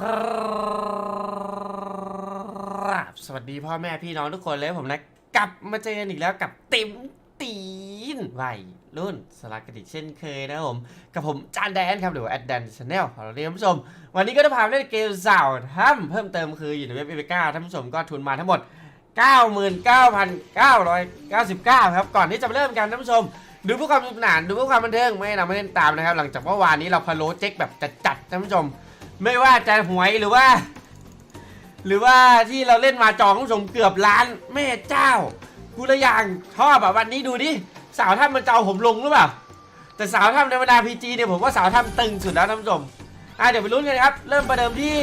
ครับสวัสดีพ่อแม่พี่น้องทุกคนเลยผมนะกลับมาเจอกันอีกแล้วกับติมตีนวัยรุ่นสลักกระดิกเช่นเคยนะครับผม กับผมจานแดนครับหรือว่าแอดแดนชาแนลของเราเนี่ยท่านผู้ชม วันนี้ก็จะพาเล่นเกมสาวถ้ำเพิ่มเติมคืออยู่ในเว็บเอเวก้าท่านผู้ชมก็ทุนมาทั้งหมด 99,999 ครับ ก่อนที่จะเริ่มกันท่านผู้ชม ดูเพื่อความสนุกสนานดูเพื่อความบันเทิงไม่นำมาเล่นตามนะครับ หลังจากเมื่อวานนี้เราพะโล้เจ๊กแบบจัดๆท่านผู้ชม ไม่ว่าจะหวยหรือว่า หรือว่าที่เราเล่นมาจองท่านผู้ชมเกือบล้านแม่เจ้า กูละอย่างชอบแบบวันนี้ดูดิสาวถ้ำมันจะเอาผมลงหรือเปล่าแต่สาวถ้ำในบรรดาพีจีเนี่ยผมว่าสาวถ้ำตึงสุดแล้วท่านผู้ชมอะเดี๋ยวไปลุ้นกันครับ เริ่มประเดิมที่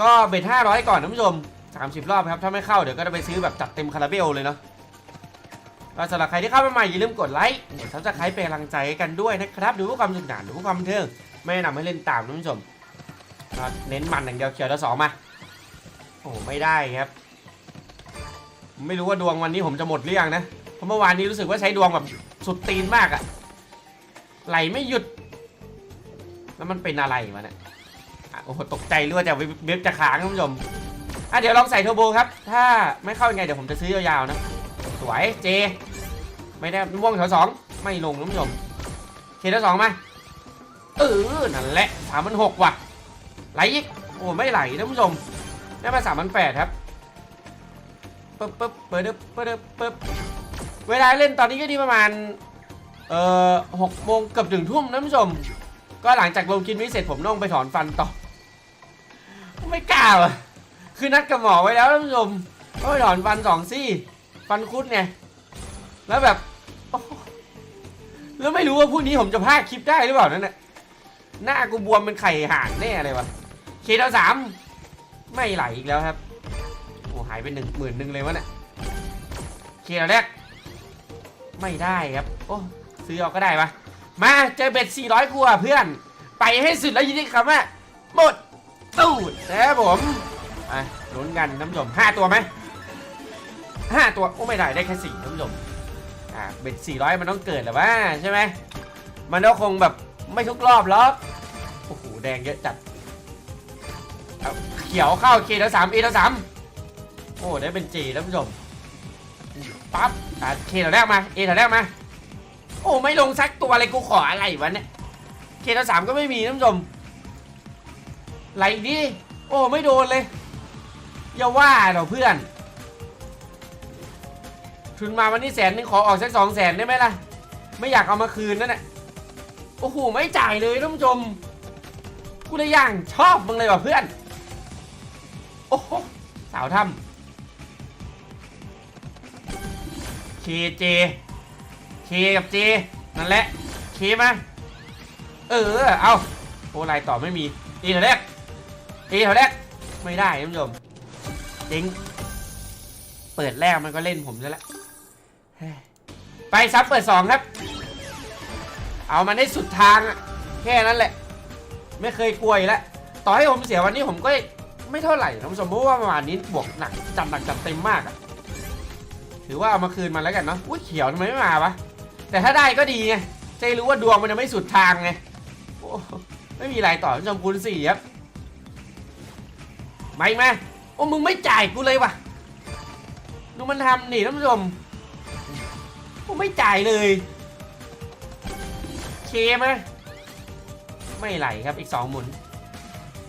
ก็เบ็ดห้าร้อยก่อนท่านผู้ชมสามสิบรอบครับถ้าไม่เข้าเดี๋ยวก็จะไปซื้อแบบจัดเต็มคาราเบลเลยเนาะก็สำหรับใครที่เข้ามาใหม่อย่าลืมกดไลค์กดซับสไครป์เป็นกำลังใจกันด้วยนะครับ ดูเพื่อความสนุกสนานดูเพื่อความบันเทิงไม่แนะนำให้เล่นตามท่านผู้ชม เน้นมันอย่างเดียวเขียวแล้วสองมา โอ้ไม่ได้ครับ ไม่รู้ว่าดวงวันนี้ผมจะหมดหรือยังนะ เพราะเมื่อวานนี้รู้สึกว่าใช้ดวงแบบสุดตีนมากอะไหลไม่หยุด แล้วมันเป็นอะไรวะเนี่ยโอ้โหตกใจเรือว่าจะเว็บจะค้างท่านผู้ชมอะเดี๋ยวลองใส่เทอร์โบครับ ถ้าไม่เข้ายังไงเดี๋ยวผมจะซื้อยาวๆนะ สวยเจ ไม่ได้ม่วงแถวสองไม่ลงท่านผู้ชมเคแถวสองมาเออนั่นแหละสามพันหกว่ะ ไหลอีกโอ้ไม่ไหลท่านผู้ชมได้มาสามพันแปดครับปึ๊บปึ๊บเปิดปึ๊บเปิดปึ๊บปึ๊บเวลาเล่นตอนนี้ก็ดีประมาณเอ่อหกโมงเกือบถึงทุ่มนะท่านผู้ชม ก็หลังจากลงกินวิเศษผมต้องไปถอนฟันต่อ ไม่กล้าอะคือนัดกับหมอไว้แล้วท่านผู้ชมก็ไปถอนฟันสองซี่ ฟันคุดไงแล้วแบบ แล้วไม่รู้ว่าพรุ่งนี้ผมจะพากคลิปได้หรือเปล่านั่นน่ะหน้ากูบวมเป็นไข่ห่านแน่เลยวะ เคเท่าสามไม่ไหลอีกแล้วครับโอ้หายไปหนึ่งหมื่นหนึ่งเลยวะเนี่ยเคลียร์แรก ไม่ได้ครับโอ้ซื้อเอาก็ได้ปะมาเจอเบ็ดสี่ร้อยกว่าเพื่อน ไปให้สุดแล้วยินดีคำว่าหมดตูดนะครับผมอะลุ้นกันนผู้ชมห้าตัวไหมห้าตัวโอ้ไม่ได้ได้แค่สี่ท่านผู้ชมอ่าเบ็ดสี่ร้อยมันต้องเกิดแหรือว่าใช่ไหมมันก็คงแบบไม่ทุกรอบหรอกโอ้โหแดงเยอะจัด เขียวเข้าเคแล้วสามเอแล้วสามโอ้ได้เป็นจีแล้วผู้ชมปั๊บอะเคแถวแรกมาเอแถวแรกมาโอ้ไม่ลงสักตัวเลยกูขออะไรวะเนี่ยเคแถวสามก็ไม่มีท่านผู้ชมไหลดิโอ้ไม่โดนเลยอย่าว่าเราเพื่อนทุนมาวันนี้แสนนึงขอออกสักสองแสนได้ไหมล่ะ ไม่อยากเอามาคืนนั่นแหละโอ้โหไม่จ่ายเลยท่านผู้ชมกูเลยอย่างชอบมึงเลยว่ะเพื่อน โอ้โหสาวถ้ำเคเจเคกับเจนั่นแหละเคมาเออเอาโอ้ลต่อไม่มีเอแถวแรกเอแถวแรกไม่ได้ท่านผู้ชมจริงเปิดแรกมันก็เล่นผมซะแล้วไปซับเปิดสองครับ เอามันให้สุดทางอะแค่นั้นแหละ ไม่เคยกลัวอยู่แล้วต่อให้ผมเสียวันนี้ผมก็ ไม่เท่าไหร่ท่านผู้ชมเพราะว่าประมาณนี้บวกหนักจัดหนักจัดเต็มมากอะถือว่าเอามาคืนมันแล้วกันเนาะอุ้ยเขียวทำไมไม่มาวะแต่ถ้าได้ก็ดีไงจะรู้ว่าดวงมันจะไม่สุดทางไงโอ้ไม่มีอะไรต่อท่านผู้ชมคูณสี่ครับมาอีกไหมโอ้มึงไม่จ่ายกูเลยวะดูมันทำนี่ท่านผู้ชมกูไม่จ่ายเลยเคไหมไม่ไหลครับอีกสองหมุน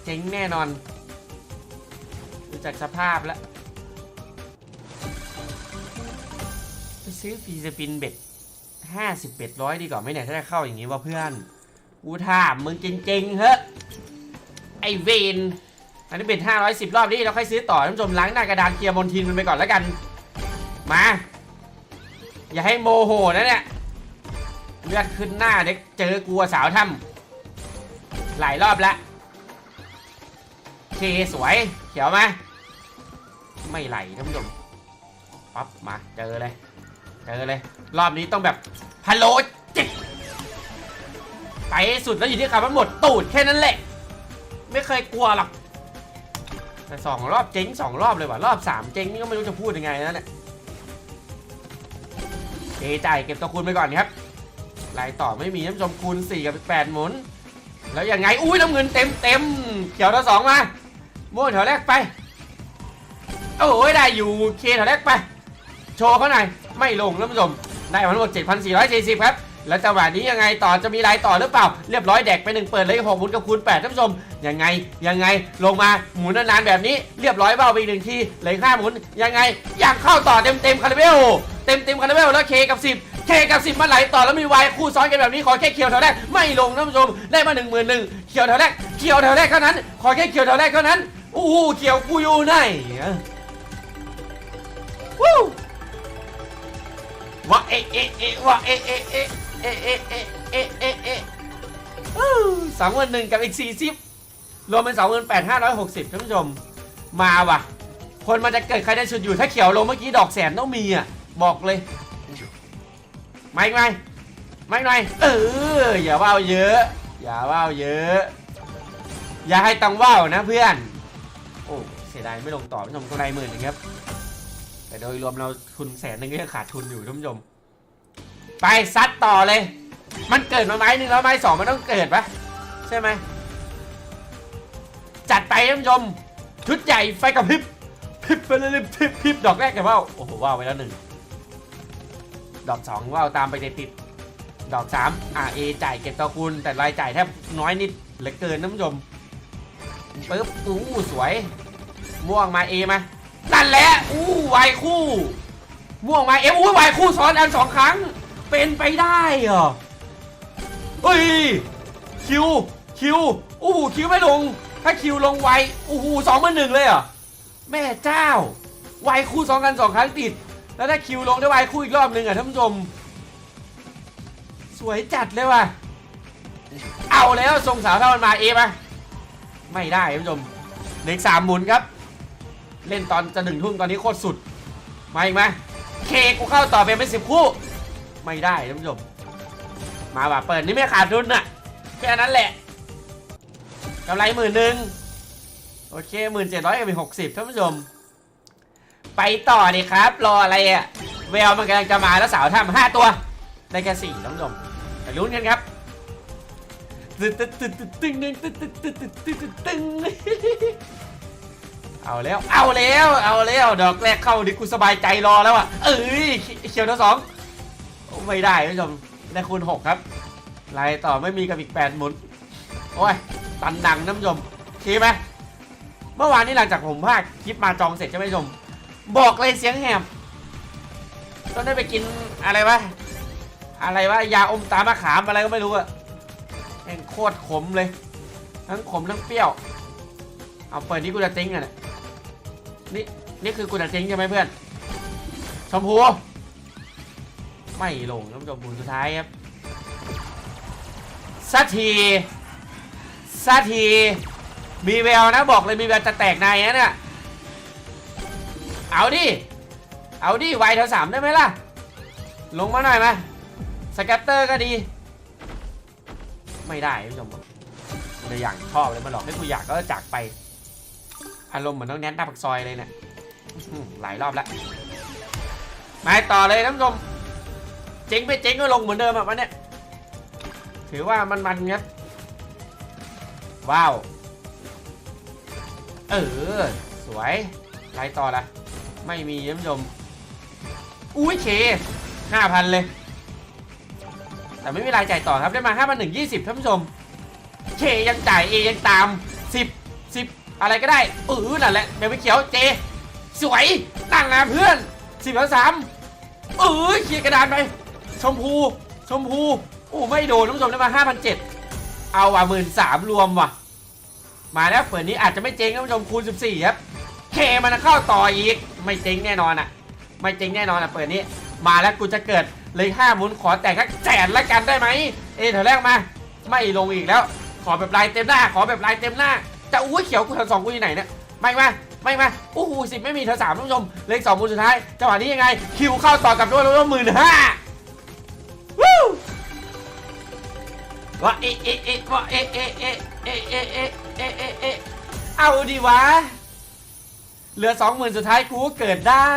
เจ๊งแน่นอน ดูจากสภาพแล้วไปซื้อฟีสปินเบ็ดห้าสิบเบ็ดร้อยดีกว่าไหมเนี่ยถ้าจะเข้าอย่างนี้ว่าเพื่อนกูถามมึงจริงๆเฮ้ไอเวนอันนี้เบ็ดห้าร้อยสิบรอบนี้เราค่อยซื้อต่อท่านผู้ชมล้างหน้ากระดานเคลียร์มนทินมันไปก่อนแล้วกัน มา อย่าให้โมโหนะเนี่ยเลือดขึ้นหน้าเด็กเจอกูอะสาวถ้ำหลายรอบแล้ว เคสวย เขียวไหมไม่ไหลท่านผู้ชมปั๊บมาเจอเลยเจอเลย รอบนี้ต้องแบบพะโลจิตไปสุดแล้วอยู่ที่คำว่าหมดตูดแค่นั้นแหละ ไม่เคยกลัวหรอกแต่สองรอบเจ๊งสองรอบเลยว่ะรอบสามเจ๊งนี่ก็ไม่รู้จะพูดยังไงนั่นแหละเอจ่ายเก็บตัวคูณไปก่อนครับรายต่อไม่มีท่านผู้ชมคูณ4กับ8หมุน แล้วยังไงอุ้ยน้ำเงินเต็มเต็มเขียวแถวสองมา ม่วงแถวแรกไป โอ้ยได้อยู่เคแถวแรกไป โชว์เขาหน่อยไม่ลงท่านผู้ชมได้มาทั้งหมด7,440 ครับ แล้วจังหวะนี้ยังไงต่อจะมีลายต่อหรือเปล่า เรียบร้อยแดกไปหนึ่งเปิดเลยหกหมุนกับคูณ8ท่านผู้ชมยังไงยังไงลงมาหมุนนานๆแบบนี้เรียบร้อยเบ้าไปอีกหนึ่งทีเหลือห้าหมุนยังไงยังเข้าต่อเต็มเต็มๆคาราเบลเต็มเต็มๆคาราเบลแล้วเคกับ10เคกับ10มันไหลต่อแล้วมีวายคู่ซ้อนกันแบบนี้ขอแค่เขียวแถวแรกไม่ลงท่านผู้ชมได้มา1 1 0 0 0เขียวแถวแรกเขียวแถวแรกเท่านั้น ขอแค่เขียวแถวแรกเท่านั้น อู้หูเขียวกูอยู่ไหนอะวู้วะเอะเอะเอะวะเอะเอะเอะเอะเอะเอะเอะเอะเอะสองหมื่นหนึ่งกับอีกสี่สิบรวมเป็นสองหมื่นแปดห้าร้อยหกสิบท่านผู้ชม มาว่ะ คนมันจะเกิดใครได้ชุดอยู่ถ้าเขียวลงเมื่อกี้ดอกแสนต้องมีอะ บอกเลยไม่ไม่ไม่ไม่เอออย่าว่าวเยอะ อย่าว่าวเยอะ อย่าให้ตังว่าวนะเพื่อน สียดายไม่ลงต่อท่านผู้ชมกำไรหมื่นนึงครับ แต่โดยรวมเราทุนแสนนึงก็ยังขาดทุนอยู่ท่านผู้ชม ไปซัดต่อเลย มันเกิดมาไม้หนึ่งแล้วไม้สองมันต้องเกิดปะใช่ไหมจัดไปท่านผู้ชมชุดใหญ่ไฟกับพริบพริบไปเลยพริบพริบดอกแรกกันว่าวโอ้โหว่าวไปแล้วหนึ่งดอกสองว่าวตามไปติดดอกสามอ่าเอจ่ายเก็บตัวคูณแต่รายจ่ายแทบน้อยนิดเหลือเกินท่านผู้ชมปึ๊บอู้สวย ม่วงมาเอมานั่นแหละอู้วายคู่ ม่วงมาเออู้วายคู่ซ้อนอันสองครั้ง เป็นไปได้เหรอเฮ้ยคิวคิวอู้หูคิวไม่ลง ถ้าคิวลงไวอู้หูสองมาหนึ่งเลยเหรอแม่เจ้าวายคู่ซ้อนกันสองครั้งติด แล้วถ้าคิวลงได้วายคู่อีกรอบหนึ่งอะท่านผู้ชมสวยจัดเลยว่ะ เอาแล้วทรงสาวถ้ามันมาเอปะไม่ได้ท่านผู้ชมเหลืออกสามหมุนครับ เล่นตอนจะหนึ่งทุ่มตอนนี้โคตรสุด มาอีกไหมเคกูเข้าต่อเป็นเป็นสิบคู่ ไม่ได้ท่านผู้ชม มาว่ะเปิดนี่ไม่ขาดทุนน่ะแค่นั้นแหละกำไรหมื่นหนึ่งโอเคหมื่นเจ็ดร้อยกับหกสิบท่านผู้ชม ไปต่อดิครับ รออะไรอะแววมันกำลังจะมาแล้วสาวทำห้าตัว ได้แค่สี่ท่านผู้ชมไปลุ้นกันครับตึ๊ดตึ๊ดตึ๊ดตึ๊ดตึ๊งตึ๊ดตึ๊ดตึ๊ดตึ๊ดตึ๊ดตึ๊ดตึ๊ง เอาแล้วเอาแล้วเอาแล้วดอกแรกเข้าดิกูสบายใจรอแล้วอะเอ้ยเขียวทั้งสองไม่ได้ท่านผู้ชมได้คูณหกครับลายต่อไม่มีกับอีกแปดหมุนโอ้ยตันดังท่านผู้ชมทีไหมเมื่อวานนี้หลังจากผมพากคลิปมาจองเสร็จใช่ไหมชม บอกเลยเสียงแหบต้องได้ไปกินอะไรวะอะไรวะยาอมตามะขามอะไรก็ไม่รู้อะแม่งโคตรขมเลย ทั้งขมทั้งเปรี้ยว เอาเปิดนี่กูจะติ้งอะเนี่ย นี่นี่คือกูจะติ้งใช่ไหมเพื่อน ชมพู ไม่ลงน้ำชมพูสุดท้ายครับสักทีสักที มีแววนะบอกเลยมีแววจะแตกในนะเนี่ย เอาดิ เอาดิไวเท่าสามได้ไหมล่ะ ลงมาหน่อยไหมสแกตเตอร์ก็ดี ไม่ได้ท่านผู้ชมมันจะอย่างชอบเลยมันหลอกให้กูอยากก็จากไป อารมณ์เหมือนน้องแนทหน้าปากซอยเลยเนี่ยหลายรอบแล้วมาต่อเลยท่านผู้ชมเจ๊งไปเจ๊งก็ลงเหมือนเดิมอะมันเนี่ยถือว่ามันมันเงี้ยว้าว เออ สวยไล่ต่อละไม่มีท่านผู้ชมอุ้ยเคห้าพันเลย แต่ไม่มีรายจ่ายต่อครับได้มาห้าพันหนึ่งยี่สิบท่านผู้ชมเคยังจ่ายเอยังตามสิบสิบ อะไรก็ได้เออนั่นแหละเบลไม่เขียวเจ สวยตั้งนะเพื่อนสิบแล้วสามเออเคลียร์กระดานไป ชมพู ชมพู โอ้ไม่โดนท่านผู้ชมได้มาห้าพันเจ็ดเอาว่ะหมื่นสามรวมว่ะ มาแล้วเปิดนี้อาจจะไม่เจ๊งท่านผู้ชมคูณสิบสี่ครับเคมันเข้าต่ออีก ไม่เจ๊งแน่นอนอะ ไม่เจ๊งแน่นอนอะเปิดนี้ มาแล้วกูจะเกิดเลยห้าหมุนขอแตกสักแสนละกันได้ไหมเอแถวแรกมา ไม่ลงอีกแล้ว ขอแบบลายเต็มหน้า ขอแบบลายเต็มหน้า จะอุ้ยเขียวกูแถวสองกูอยู่ไหนเนี่ยไม่มาไม่มาโอ้โหสิบไม่มีแถวสามท่านผู้ชมเลขสองมุนสุดท้ายจังหวะนี้ยังไง คิวเข้าต่อกับด้วยแล้วหมื่นห้าวู้ว่าเอะเอะเอะว่าเอะเอะเอะเอะเอะเอะเอะเอะเอะเอาดีวะเหลือสองหมื่นสุดท้ายกูเกิดได้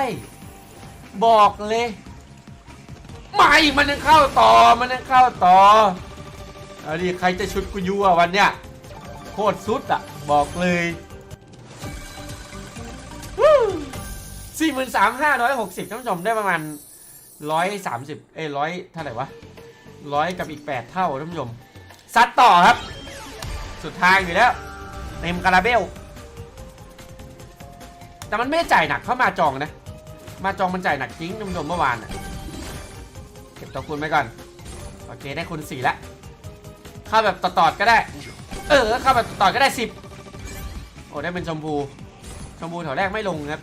บอกเลยไม่มันยังเข้าต่อมันยังเข้าต่อเอาดิใครจะชุดกูยูอะวันเนี้ย ตรสุดอะ บอกเลยสี่หมื่นสามห้าร้อยหกสิบท่านผู้ชมได้ประมาณร้อยสามสิบเอ้ร้อยเท่าไหร่วะร้อยกับอีกแปดเท่าท่านผู้ชมซัดต่อครับ สุดทางอยู่แล้วเต็มคาราเบล แต่มันไม่จ่ายหนักเข้ามาจองนะ มาจองมันจ่ายหนักจริงท่านผู้ชมเมื่อวานน่ะเก็บตัวคุณไว้ก่อน โอเคได้คุณสี่ละเข้าแบบต่อๆก็ได้ เออเข้าแบบต่อๆก็ได้สิบโอ้ได้เป็นชมพู ชมพูแถวแรกไม่ลงครับ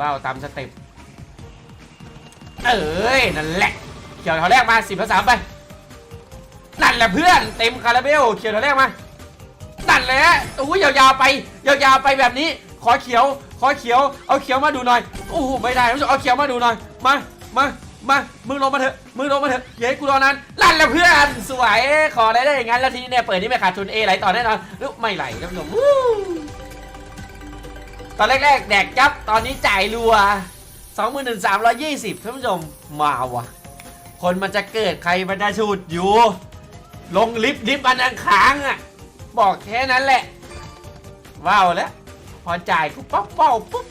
ว้าวตามสเต็ปเอ้ยนั่นแหละเขียวแถวแรกมาสิบภาษามไปนั่นแหละเพื่อนเต็มคาราเบลเขียวแถวแรกมานั่นแหละอู้ยาวๆไปยาวๆไปแบบนี้ ขอเขียว ขอเขียว เอาเขียวมาดูหน่อยโอ้โหไม่ได้เอาเขียวมาดูหน่อยมามา มา มึงลงมาเถอะ มึงลงมาเถอะอย่าให้กูรอนานลั่นแล้วเพื่อน สวย ขออะไรได้อย่างนั้น แล้วทีนี้เนี่ยเปิดนี่ไม่ขาดทุนเอไหลต่อแน่นอนลูกไม่ไหลท่านผู้ชมตอนแรกๆ แดกจับ ตอนนี้จ่ายรัว21,320ท่านผู้ชม มาวะคนมันจะเกิดใครมันจะฉุดอยู่ ลงลิฟต์ลิฟต์มันยังค้างอะ บอกแค่นั้นแหละ ว้าวแล้ว พอจ่ายกูป๊อปเป้าปุ๊บ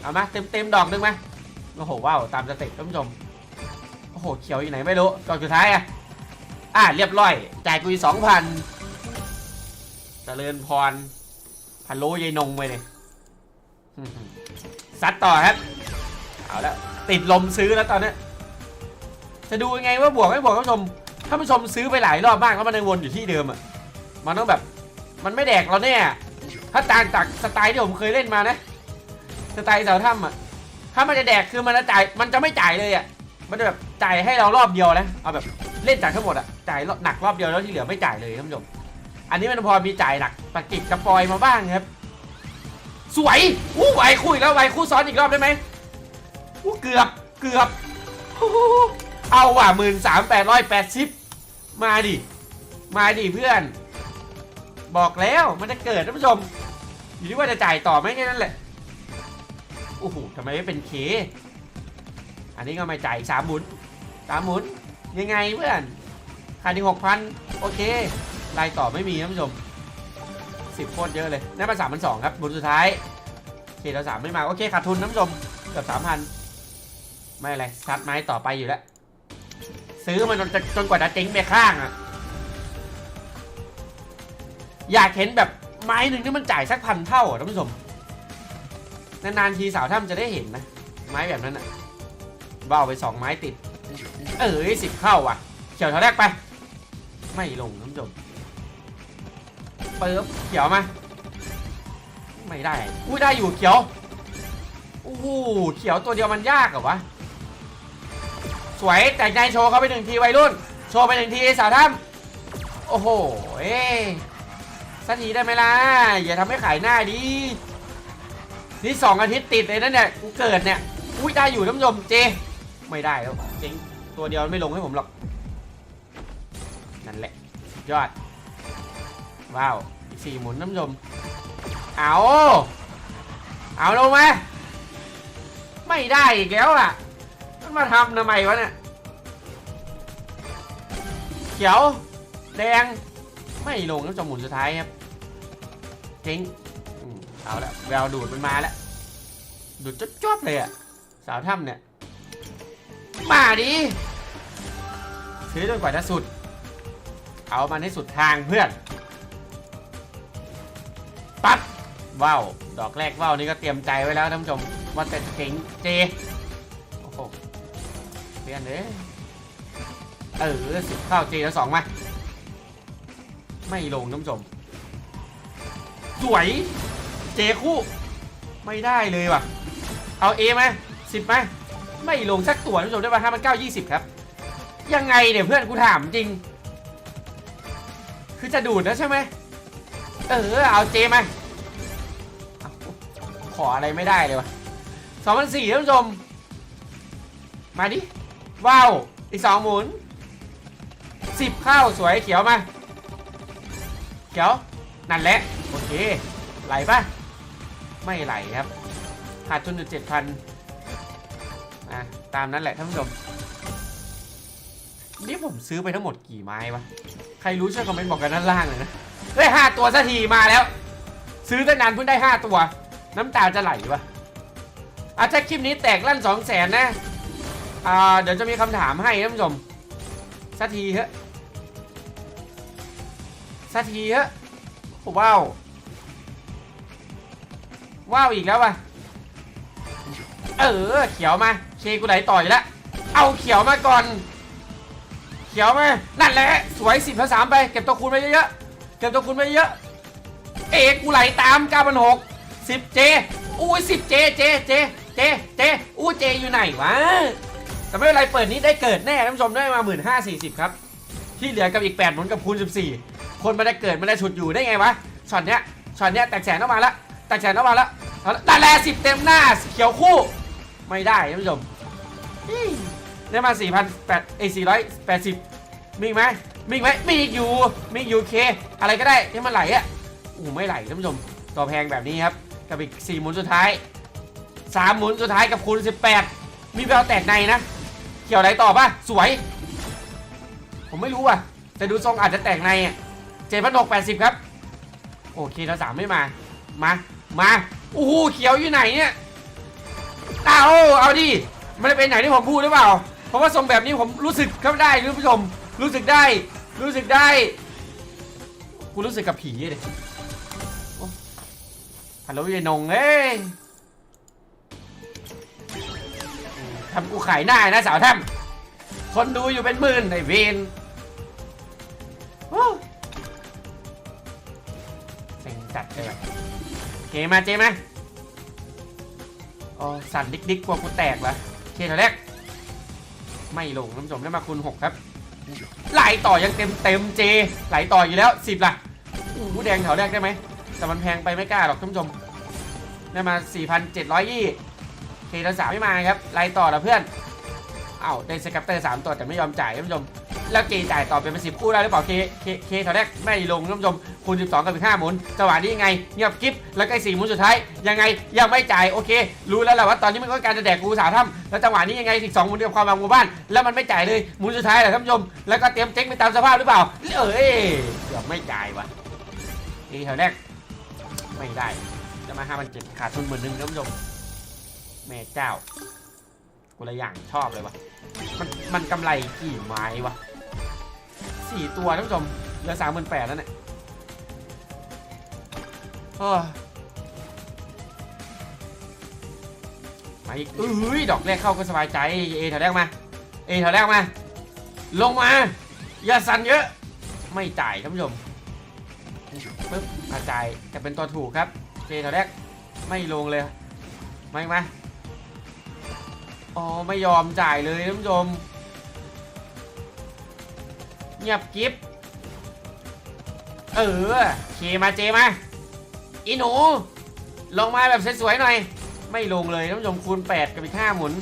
เอามาเต็มเต็มดอกหนึ่งไหม โอ้โหว้าวตามสเต็ปท่านผู้ชมโอ้โหเขียวอยู่ไหนไม่รู้ดอกสุดท้ายอะอะเรียบร้อยจ่ายกูอีสองพันเจริญพรพันโลยายนงไปเลยซัดต่อครับเอาแล้วติดลมซื้อแล้วตอนนี้จะดูยังไงว่าบวกไม่บวกท่านผู้ชมท่านผู้ชมซื้อไปหลายรอบมากแล้วมันยังวนอยู่ที่เดิมอะมันต้องแบบมันไม่แดกเราแน่อะถ้าต่างจากสไตล์ที่ผมเคยเล่นมานะสไตล์เสาถ้ำอะ ถ้ามันจะแดกคือมันจะจ่ายมันจะไม่จ่ายเลยอะมันจะแบบจ่ายให้เรารอบเดียวนะเอาแบบเล่นจ่ายทั้งหมดอะจ่ายหนักรอบเดียวแล้วที่เหลือไม่จ่ายเลยท่านผู้ชมอันนี้มันพอมีจ่ายหนักปากกิจกระปอยมาบ้างครับ สวยอู้ไวคู่อีกแล้วไวคู่ซ้อนอีกรอบได้ไหมอู้เกือบเกือบเอาว่ะหมื่นสามแปดร้อยแปดสิบมาดิมาดิเพื่อน บอกแล้วมันจะเกิดท่านผู้ชม อยู่ที่ว่าจะจ่ายต่อไหมแค่นั้นแหละ โอ้โหทำไมไม่เป็นเคอันนี้ก็ไม่จ่ายสามหมุนสามหมุนยังไงเพื่อนขาดอีกหกพันโอเครายต่อไม่มีท่านผู้ชมสิบโคตรเยอะเลยได้มาสามพันสองครับหมุนสุดท้ายเคเราสามไม่มาโอเคขาดทุนท่านผู้ชมเกือบสามพันไม่อะไรซัดไม้ต่อไปอยู่แล้วซื้อมันจนจะจนกว่าจะเจ๊งไปข้างอะอยากเห็นแบบไม้หนึ่งที่มันจ่ายสักพันเท่าอะท่านผู้ชม นานๆทีสาวถ้ำจะได้เห็นนะ ไม้แบบนั้นอะว่าไปสองไม้ติด เอ้ยสิบเข้าอะ เขียวเท่าแรกไป ไม่ลงนผู้ชมเปิบเขียวมา ไม่ได้ อุ้ยได้อยู่เขียวโอ้โหเขียวตัวเดียวมันยากเหรอวะ สวยแต่ใจโชว์เขาไปหนึ่งทีวัยรุ่น โชว์ไปหนึ่งทีสาวถ้ำโอ้โห เอ้สักทีได้ไหมล่ะ อย่าทำให้ขายหน้าดี นี่สองอาทิตย์ติดเลยนะเนี่ยกูเกิดเนี่ยอุ้ยได้อยู่ท่านผู้ชมเจ ไม่ได้แล้วเจ๊งตัวเดียวไม่ลงให้ผมหรอก นั่นแหละ ยอด ว้าวอีกสี่หมุนท่านผู้ชมเอาเอาลงไหมไม่ได้อีกแล้วอะ มันมาทำทำไมวะเนี่ยเขียว แดง ไม่ลงแล้วจมหมุนสุดท้ายครับเจ๊ง เอาละแววดูดมันมาแล้วดูดจ๊อบๆเลยอะสาวถ้ำเนี่ย มาดิซื้อจนกว่าจะสุด เอามันให้สุดทางเพื่อน ปั๊บว้าว ดอกแรกว้าวนี่ก็เตรียมใจไว้แล้วท่านผู้ชมว่าแต่เจ๋งเจโอ้โหเพื่อนเอ้ยเออสิบเข้าเจแล้วสองมาไม่ลงท่านผู้ชม สวย เจคู่ ไม่ได้เลยว่ะ เอาเอไหมสิบไหมไม่ลงสักตัวท่านผู้ชมได้ป่ะห้ามันเก้ายี่สิบครับ ยังไงเนี่ยเพื่อนกูถามจริง คือจะดูดนะใช่ไหมเออ เอาเจไหมาขออะไรไม่ได้เลยวะสองพันสี่ท่านผู้ชม มาดิ ว้าว อีกสองหมุนสิบเข้าสวยเขียวมา เขียว นั่นแหละ โอเค ไหลปะ ไม่ไหลครับขาดทุนอยู่เจ็ดพันอะตามนั้นแหละท่านผู้ชมนี่ผมซื้อไปทั้งหมดกี่ไม้วะ ใครรู้ช่วยคอมเมนต์บอกกันด้านล่างเลยนะ ได้ห้าตัวสักทีมาแล้ว ซื้อตั้งนานเพิ่งได้ห้าตัว น้ำตาจะไหลวะอาถ้าคลิปนี้แตกลั่นสองแสนนะอ่าเดี๋ยวจะมีคำถามให้ท่านผู้ชมสักทีเถอะสักทีเถอะโอ้ว้า ว้าวอีกแล้วว่ะเออเขียวมาเคกูไหลต่อยแล้วเอาเขียวมาก่อน เขียวมานั่นแหละสวยสิบสามไปเก็บตัวคูณไปเยอะๆเก็บตัวคูณไปเยอะเอกูไหลตาม9 6 0 10เจอุ้ย10เจเจเจเจเจอู้เจอยู่ไหนวะแต่ไม่เป็นไรเปิดนี้ได้เกิดแน่ท่านผู้ชมได้มา1 5 4 0ครับ ที่เหลือกับอีก8หมุนกับคูณ14คนม่ได้เกิดม่ได้ฉุดอยู่ได้ไงวะช็อตเนี้ยช็อตเนี้ยแตกแสนออกมาล้ว แตกแสนออกมาแล้วเอาแต่แลสิบเต็มหน้าเขียวคู่ ไม่ได้ท่านผู้ชมได้มา4 0 0เอ้480มีอีไหมมีไหมมีอยู่มีอยู่เค อะไรก็ได้ที่มันไหลอะโอ้ไม่ไหลท่านผู้ชมตัวแพงแบบนี้ครับ กับอีก 4 หมุนสุดท้าย 3 หมุนสุดท้ายกับคูณ 18 มีแววแตกในนะ เกี่ยวอะไรต่อป่ะ สวย ผมไม่รู้อะ แต่ดูทรงอาจจะแตกในเจ็ดพันหกแปดสิบครับ โอเคเราสามไม่มา มา มาโอ้โหเขียวอยู่ไหนเนี่ยเอาเอาดิมันจะเป็นไหนที่ผมพูดหรือเปล่า เพราะว่าทรงแบบนี้ผมรู้สึกเข้าได้ท่านผู้ชม รู้สึกได้ รู้สึกได้ กูรู้สึกกับผีเลยฮัลโหลยายนงเอ้ยทำกูขายหน้านะสาวถ้ำคนดูอยู่เป็นหมื่นไอ้เวนอ เซ็งจัดเลยเกมาเจมาโอ้สั่นดิกดิกกลัวกูแตกเหรอเคเท่าแรก ไม่ลงน้ำจมได้มาคูณหกครับไหลต่อยังเต็มเต็มเจไหลต่ออยู่แล้วสิบล่ะอู้แดงแถวแรกได้ไหมแต่มันแพงไปไม่กล้าหรอกท่านผู้ชมได้มา 4,700ยี่เคทสามไม่มาครับไล่ต่อล้วเพื่อน เอ้าได้สกัปเตอร์สามตัวแต่ไม่ยอมจ่ายท่านผู้ชม แล้วเจจ่ายต่อเป็นสิบคู่ได้หรือเปล่าเคเคเคแถวแรกไม่ลงท่านผู้ชมคูณ 12 กับอีก5หมุนจังหวะนี้ยังไงเงียบกิ๊บแล้วก็สี่หมุนสุดท้ายยังไงยังไม่จ่ายโอเค รู้แล้วแหละว่าตอนนี้มันก็การจะแดกกูสาวถ้ำแล้วจังหวะนี้ยังไงอีกสองหมุนเดียวความหวังหมู่บ้านแล้วมันไม่จ่ายเลยหมุนสุดท้ายแหละท่านผู้ชมแล้วก็เตรียมเจ๊งไปตามสภาพหรือเปล่าเอ้ยเกือบไม่จ่ายวะเอแถวแรกไม่ได้จะมาห้าพันเจ็ดขาดทุนหมื่นหนึ่งท่านผู้ชมแม่เจ้ากูละอย่างชอบเลยวะมันมันกำไรกี่ไม้วะ สี่ตัวท่านผู้ชมเหลือสามหมื่นแปดแล้วเนี่ยโอ้ยมาอีกเอ้ยดอกแรกเข้าก็สบายใจ เอแถวแรกมา เอแถวแรกมา ลงมา อย่าสั่นเยอะ ไม่จ่ายท่านผู้ชมปึ๊บมาจ่ายแต่เป็นตัวถูกครับเจแถวแรก ไม่ลงเลย ไม่มา อ๋อ ไม่ยอมจ่ายเลยท่านผู้ชม เงียบกิฟเออเคมาเจมาอีหนู ลงมาแบบสวยๆหน่อย ไม่ลงเลยท่านผู้ชมคูณ 8 กับอีก5หมุน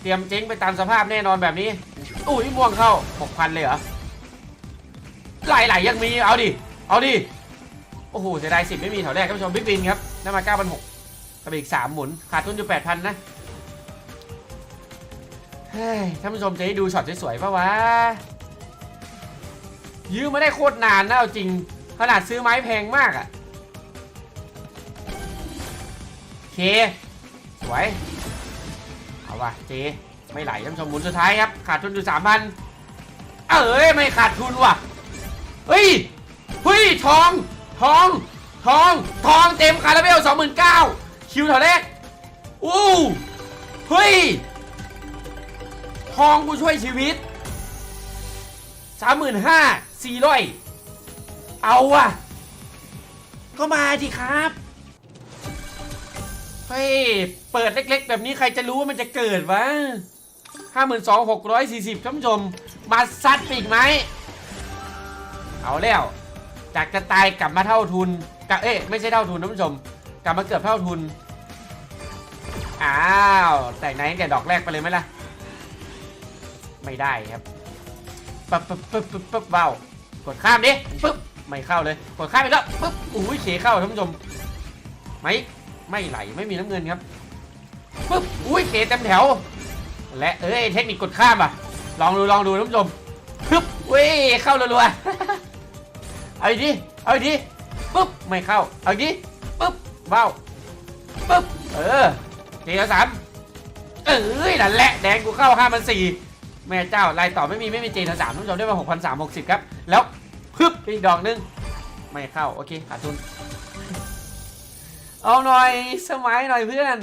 เตรียมเจ๊งไปตามสภาพแน่นอนแบบนี้ อุ้ยม่วงเข้า 6,000 เลยเหรอไหลๆยังมีเอาดิ เอาดิ โอ้โหเสียดายสิไม่มีแถวแรกท่านผู้ชมบิ๊กบินครับได้มา 9,600กับอีก 3 หมุน ขาดทุนอยู่ 8,000 นะเฮ้ยท่านผู้ชมจะให้ดูช็อตสวยๆป่าวะ ยื้อมาได้โคตรนานนะเอาจริง ขนาดซื้อไม้แพงมากอะ่ะเค สวย เอาว่ะเจ ไม่ไหลท่านชมหมุนสุดท้ายครับ ขาดทุนอยู่สามพันเอ้ย ไม่ขาดทุนว่ะ เฮ้ย เฮ้ย ทอง ทอง ทอง ทองเต็มคาราเบลสองหมื่นเก้าคิวแถวแรกอู้เฮ้ย ทองกูช่วยชีวิตสามหมื่นห้า สี่ร้อยเอาว่ะ ก็มาดิครับ เฮ้ย เปิดเล็กๆ แบบนี้ใครจะรู้ว่ามันจะเกิดวะห้าหมื่นสองหกร้อยสี่สิบท่านผู้ชม มาซัดปีกไหม เอาแล้ว จากจะตายกลับมาเท่าทุนกับเอ๊ะไม่ใช่เท่าทุนท่านผู้ชม กลับมาเกือบเท่าทุน อ้าว แต่ไหนแต่ดอกแรกไปเลยไหมล่ะ ไม่ได้ครับปั๊บปั๊บปั๊บปั๊บปั๊บเบา กดข้ามดิปึ๊บไม่เข้าเลยกดข้ามไปแล้วปึ๊บอุ้ยเขเข้าท่านผู้ชมไม่ไม่ไหลไม่มีน้ำเงินครับปึ๊บอุ้ยเขเต็มแถว และเอ้ยเทคนิคกดข้ามอะ ลองดูลองดูท่านผู้ชมปึ๊บอุ้ยเข้ารัวๆเอาอีกดิเอาอีกดิปุ๊บไม่เข้าเอาอีกดิปุ๊บเบ้าปุ๊บเออเกียร์สามเอ้ยนั่นแหละแดงกูเข้าห้ามันสี่ แม่เจ้าลายต่อไม่มีไม่มีเจนสามต้องจบได้มาหกพันสามหกสิบครับ แล้วพึบอีกดอกหนึง ไม่เข้า โอเคขาดทุน เอาหน่อยสมัยหน่อยเพื่อน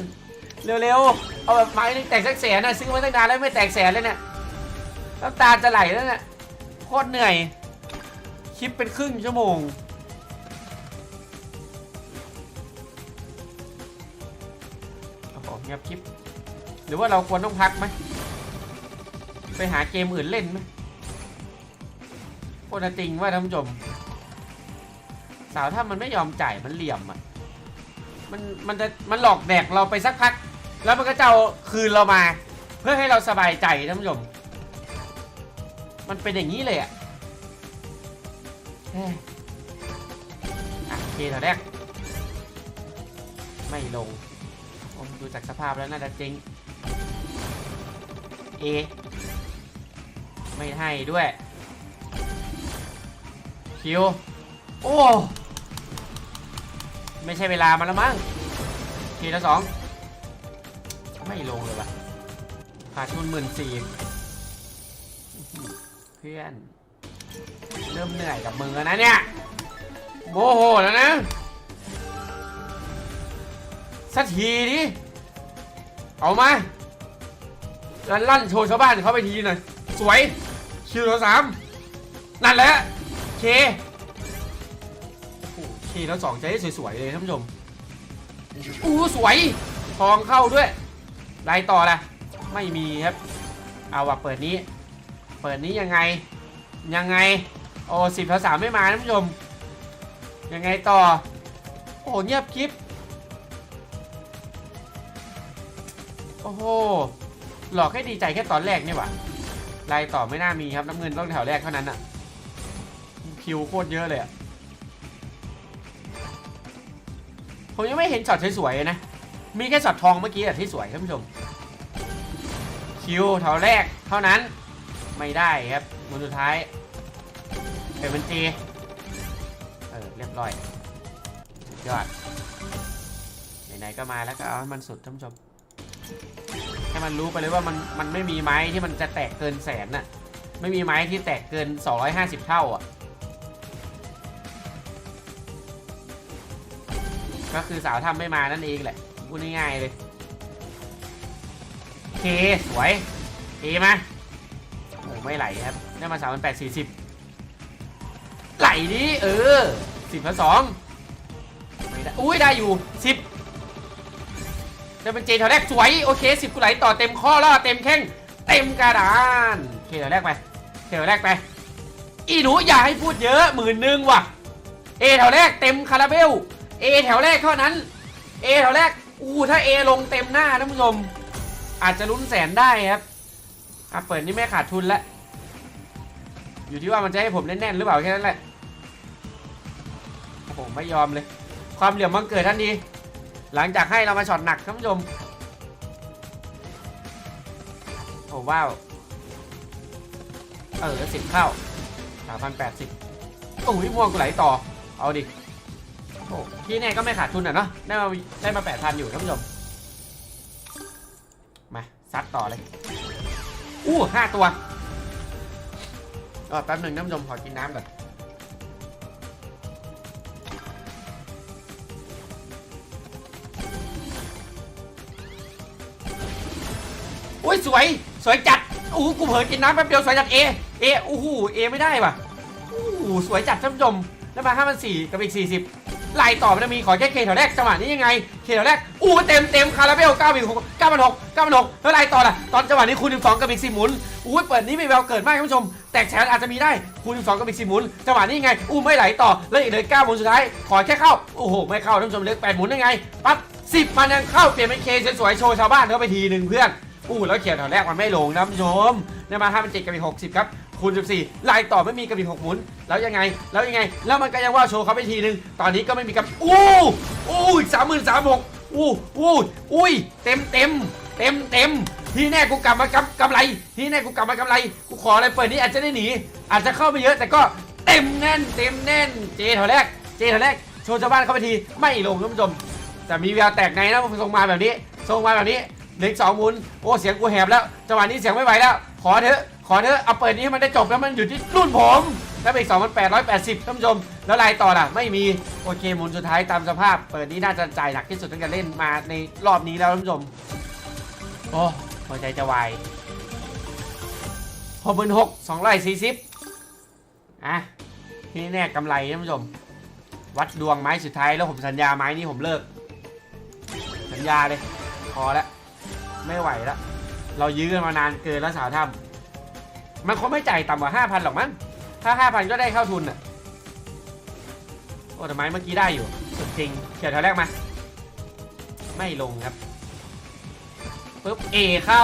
เร็วๆ เอาแบบไม้นึงแตกสักแสนนะซื้อมาตั้งนานแล้วไม่แตกแสนเลยเนี่ยน้ำตาจะไหลแล้วเนี่ยโคตรเหนื่อย คลิปเป็นครึ่งชั่วโมงโอ้โหเงียบคลิป หรือว่าเราควรต้องพักไหม ไปหาเกมอื่นเล่นไหมโคตรจริงว่าท่านผู้ชม สาวถ้ามันไม่ยอมจ่ายมันเหลี่ยมอะ มันมันจะมันหลอกแดกเราไปสักพัก แล้วมันก็จะเอาคืนเรามา เพื่อให้เราสบายใจท่านผู้ชม มันเป็นอย่างนี้เลยอะเอะโอเคแถวแรก ไม่ลงผมดูจากสภาพแล้วน่าจะจริง เอ ไม่ให้ด้วย คิว โอ้ ไม่ใช่เวลามันแล้วมั้งทีละสอง ไม่ลงเลยว่ะขาดทุนหมื่นสี่เพื่อน เริ่มเหนื่อยกับมึงแล้วนะเนี่ยโมโหแล้วนะ สักทีดิเอามาลั่นลั่นโชว์ชาวบ้านเขาไปทีหน่อย สวย คิวตัวสามนั่นแหละเคเคแล้วสองใจได้สวยๆเลยท่านผู้ชมอู้สวยทองเข้าด้วยลายต่อละไม่มีครับ เอาว่ะเปิดนี้ เปิดนี้ยังไง ยังไง โอ้สิบภาษามไม่มาท่านผู้ชม ยังไงต่อ โอ้เงียบคลิปโอ้โห หลอกให้ดีใจแค่ตอนแรกนี่หว่า ลายต่อไม่น่ามีครับน้ำเงินต้องแถวแรกเท่านั้นอะคิวโคตรเยอะเลยอะผมยังไม่เห็นช็อตสวยๆนะ มีแค่ช็อตทองเมื่อกี้อะที่สวยท่านผู้ชม คิวแถวแรกเท่านั้นไม่ได้ครับมือสุดท้ายเป็นบัญชีเออเรียบร้อยยอดไหนๆก็มาแล้วก็เอาให้มันสุดท่านผู้ชม ให้มันรู้ไปเลยว่ามันมันไม่มีไม้ที่มันจะแตกเกินแสนน่ะไม่มีไม้ที่แตกเกิน 250 เท่าอะก็คือสาวทำไม่มานั่นเองแหละพูดง่ายๆเลยเคสวยเอมาโอ้ไม่ไหลครับได้มาสามพันแปดสี่สิบไหลดิเออสิบพันสองไม่ได้อุ้ยได้อยู่สิบ ได้เป็นเจแถวแรกสวยโอเคสิบกูไหลต่อเต็มข้อแล้วเต็มแข้งเต็มกระดานโอเคแถวแรกไปเคแถวแรกไป อีหนูอย่าให้พูดเยอะหมื่นหนึ่งว่ะเอแถวแรกเต็มคาราเบลเอแถวแรกเท่านั้นเอแถวแรกอู้ถ้าเอลงเต็มหน้าท่านผู้ชมอาจจะลุ้นแสนได้ครับอะเปิดนี่ไม่ขาดทุนแล้วอยู่ที่ว่ามันจะให้ผมแน่นๆหรือเปล่าแค่นั้นแหละโอ้โหไม่ยอมเลย ความเหลี่ยมบังเกิดท่านดี หลังจากให้เรามาช็อตหนักท่านผู้ชม โอ้ว้าว เออสิบเข้าสามพันแปดสิบโอ้ยม่วงกูไหลต่อ เอาดิโอ้ที่แน่ก็ไม่ขาดทุนอะเนาะ ได้มาได้มาแปดพันอยู่ท่านผู้ชม มาซัดต่อเลย อู้ห้าตัว ก็แป๊บหนึ่งท่านผู้ชมขอกินน้ำก่อน อุ้ยสวย สวยจัดอู้หูกูเผลอกินน้ำแป๊บเดียวสวยจัดเอเออู้หูเอไม่ได้ว่ะอู้หูสวยจัดท่านผู้ชมแล้วมาห้าพันสี่กับอีกสี่สิบไล่ต่อมันจะมีขอแค่เคแถวแรกจังหวะนี้ยังไงเคแถวแรกอู้เต็มเต็มคาราเบลเก้าพันหกเก้าพันหกเก้าพันหกแล้วไล่ต่อล่ะตอนจังหวะนี้คูณสองกับอีกสี่หมุนอู้เปิดนี้ม่แววเกิดมากท่านผู้ชม แตกแฉนอาจจะมีได้คูณสองกับอีกสี่หมุนจังหวะนี้ยังไงอู้ไม่ไหลต่อแล้วอีกเลยเก้าหมุนสุดท้ายขอแค่เข้าโอ้โหไม่เข้าท่านผู้ชมเหลือแปดหมุนยังไงปั๊บสิบมันยังเข้าเปลี่ยนเป็นเคสวยๆชาวบ้านเข้าไปทีหนึ่งเพื่อน อู้แล้วเขียนแถวแรกมันไม่ลงนะผู้ชมได้มาห้าเป็นเจ็ดกับอีกหกสิบครับคูณ14ลายต่อไม่มีกับอีกหกหมุน แล้วยังไง แล้วยังไง แล้วมันก็ยังว่าโชว์เขาไปทีนึง ตอนนี้ก็ไม่มีกับอู้อู้สามหมื่นสามหกอู้อู้อุ้ยเต็มเต็มเต็มเต็มที่แน่กูกลับมากำกำไร ที่แน่กูกลับมากำไร กูขออะไรเปิดนี้อาจจะได้หนี อาจจะเข้าไปเยอะแต่ก็เต็มแน่น เต็มแน่น เจแถวแรก เจแถวแรก โชว์ชาวบ้านเข้าไปที ไม่ลงท่านผู้ชม แต่มีแววแตกในนะทรงมาแบบนี้ ทรงมาแบบนี้ เหล็กสองหมุนโอ้เสียงกูแหบแล้วจังหวะนี้เสียงไม่ไหวแล้ว ขอเถอะขอเถอะเอาเปิดนี้ให้มันได้จบแล้วมันอยู่ที่รุ่นผมแล้วไปอีกสองพันแปดร้อยแปดสิบท่านผู้ชม แล้วลายต่อล่ะ ไม่มีโอเคหมุนสุดท้ายตามสภาพ เปิดนี้น่าจะจ่ายหนักที่สุดตั้งแต่เล่นมาในรอบนี้แล้วท่านผู้ชม โอ้หัวใจจะวายหกหมื่นหกสองร้อยสี่สิบอะที่แน่กำไรท่านผู้ชม วัดดวงไม้สุดท้ายแล้วผมสัญญาไม้นี้ผมเลิก สัญญาเลย พอแล้ว ไม่ไหวแล้วเรายื้อกันมานานเกินแล้วสาวถ้ำมันคงไม่จ่ายต่ำกว่าห้าพันหรอกมั้งถ้าห้าพันก็ได้เข้าทุนอะโอ้แต่ไม้เมื่อกี้ได้อยู่ สุดจริงเขียวแถวแรกมา ไม่ลงครับปึ๊บเอเข้า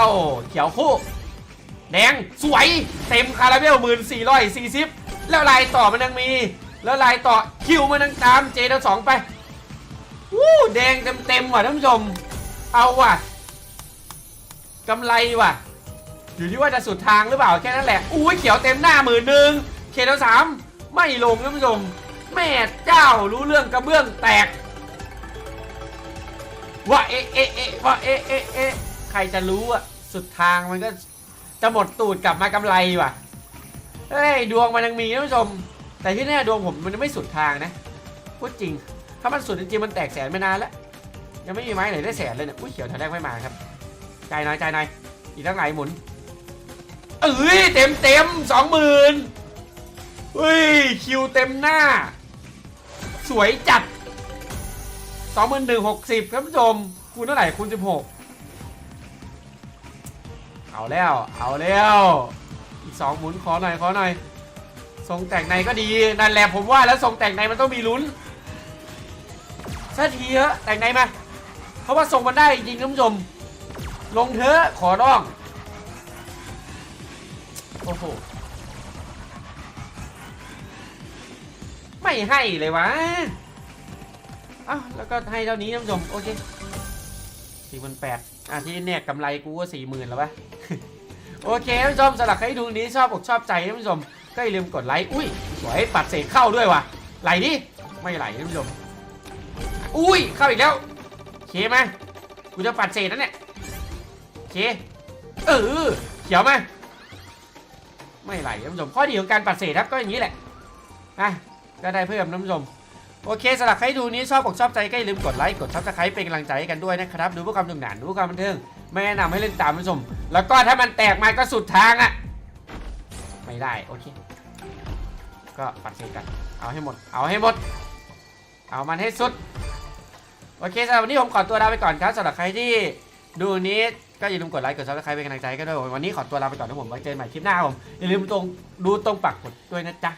เขียวคู่ แดง สวย เต็มคาราเบลหมื่นสี่ร้อยสี่สิบแล้วลายต่อมันยังมี แล้วลายต่อคิวมันยังตามเจเดสองไป วู้แดงเต็มเต็มว่ะท่านผู้ชม เอาว่ะ กำไรว่ะ อยู่ที่ว่าจะสุดทางหรือเปล่าแค่นั้นแหละอุ้ยเขียวเต็มหน้าหมื่นหนึ่งเคเดสามไม่ลงท่านผู้ชมแม่เจ้ารู้เรื่องกระเบื้องแตกว่าเอะเอะเอะว่าเอะเอะเอะใครจะรู้อะสุดทางมันก็จะหมดตูดกลับมากำไรว่ะเฮ้ยดวงมันยังมีท่านผู้ชม แต่ที่แน่ดวงผมมันไม่สุดทางนะพูดจริง ถ้ามันสุดจริงมันแตกแสนไม่นานแล้วยังไม่มีไม้ไหนได้แสนเลยเนี่ยอุ้ยเขียวแถวแรกไม่มาครับ ใจหน้อยใจหน้อยอีกทั้งหลายหมุนเอ้ยเต็มเต็มสองหมื่นเฮ้ยคิวเต็มหน้า สวยจัดสองหมื่นหนึ่งหกสิบครับผู้ชมคูณเท่าไหร่คูณสิบหกเอาแล้ว เอาแล้ว อีกสองหมุนขอหน่อยขอหน่อยทรงแต่งในก็ดีนั่นแหละผมว่าแล้วทรงแต่งในมันต้องมีลุ้นสักทีเถอะแต่งในมาเพราะว่าทรงมันได้จริงท่านผู้ชม ลงเถอะขอร้อง โอ้โห ไม่ให้เลยวะอ้าวแล้วก็ให้เท่านี้ท่านผู้ชมโอเคสี่หมื่นแปดอะที่เนี่ยกำไรกูก็สี่หมื่นแล้วปะโอเคท่านผู้ชมสำหรับใครดูนี้ชอบอกชอบใจท่านผู้ชมก็อย่าลืมกดไลค์อุ้ยสวยปัดเศษเข้าด้วยว่ะไหลดิไม่ไหลท่านผู้ชมอุ้ยเข้าอีกแล้วเคไหมกูจะปัดเศษนั่นเนี่ย เค เออ เขียวไหมไม่ไหลท่านผู้ชมข้อดีของการปัดเศษครับก็อย่างนี้แหละอะก็ได้เพิ่มท่านผู้ชมโอเคสำหรับใครดูนี้ชอบอกชอบใจก็อย่าลืมกดไลค์กดซับสไครป์เป็นกำลังใจให้กันด้วยนะครับดูเพื่อความสนุกสนานดูเพื่อความบันเทิงไม่แนะนำให้เล่นตามท่านผู้ชม แล้วก็ถ้ามันแตกมาก็สุดทางอะไม่ได้โอเคก็ปัดเศษกันเอาให้หมด เอาให้หมด เอามันให้สุด โอเคสำหรับวันนี้ผมขอตัวลาไปก่อนครับสำหรับใครที่ดูนี้ ก็อย่าลืมกดไลค์กดซับสไครป์เป็นกำลังใจให้กันด้วยวันนี้ขอตัวลาไปก่อนนะผมไว้เจอกันใหม่คลิปหน้าครับผมอย่าลืมตรงดูตรงปักกดด้วยนะจ๊ะ